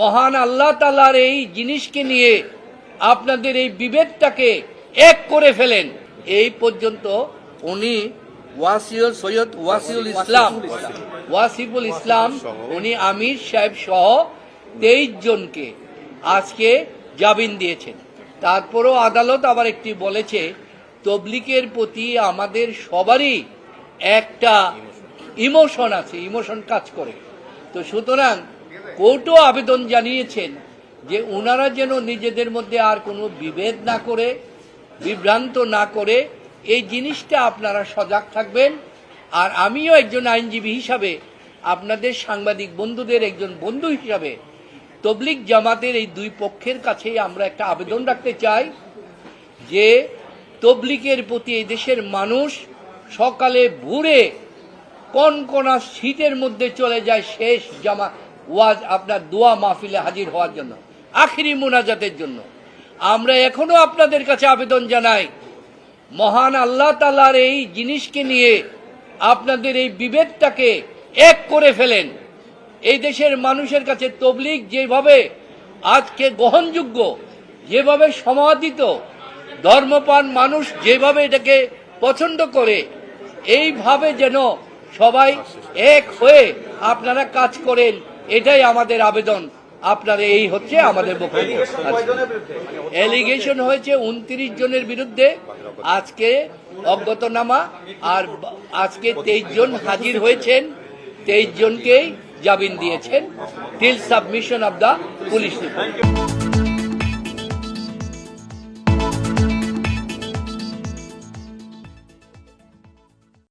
মহান আল্লাহ তালার এই জিনিসকে নিয়ে আপনাদের এই বিভেদটাকে এক করে ফেলেন। এই পর্যন্ত উনি ওয়াসিউল সৈয়দ ওয়াসিউল ইসলাম, ওয়াসিফুল ইসলাম, উনি আমির সাহেব সহ তেইশ জনকে আজকে জামিন দিয়েছেন। তারপরও আদালত আবার একটি বলেছে তবলিকের প্রতি আমাদের সবারই একটা ইমোশন আছে, ইমোশন কাজ করে। তো সুতরাং কোর্টও আবেদন জানিয়েছেন যে ওনারা যেন নিজেদের মধ্যে আর কোনো বিভেদ না করে, বিভ্রান্ত না করে এই জিনিসটা আপনারা সজাগ থাকবেন। আর আমিও একজন আইনজীবী হিসাবে, আপনাদের সাংবাদিক বন্ধুদের একজন বন্ধু হিসাবে তবলিক জামাতের এই দুই পক্ষের কাছেই আমরা একটা আবেদন রাখতে চাই যে তবলিকের প্রতি এই দেশের মানুষ সকালে ভোরে কনকনা শীতের মধ্যে চলে যায় শেষ জামা ওয়াজ আপনার দোয়া মাহফিলে হাজির হওয়ার জন্য, আখিরি মোনাজাতের জন্য। আমরা এখনও আপনাদের কাছে আবেদন জানাই, মহান আল্লাহ তালার এই জিনিসকে নিয়ে আপনাদের এই বিভেদটাকে এক করে ফেলেন। এই দেশের মানুষের কাছে তবলিগ যেভাবে আজকে গ্রহণযোগ্য, যেভাবে সমাদিত ধর্মপান মানুষ যেভাবে এটাকে পছন্দ করে, এইভাবে যেন সবাই এক হয়ে আপনারা কাজ করেন। এটাই আমাদের আবেদন। আপনারা এই হচ্ছে আমাদের বক্তব্য। এলিগেশন হয়েছে উনত্রিশ জনের বিরুদ্ধে। আজকে অজ্ঞতনামা আর আজকে তেইশ জন হাজির হয়েছেন। তেইশ জনকেই জামিন দিয়েছেন। Till submission of the police report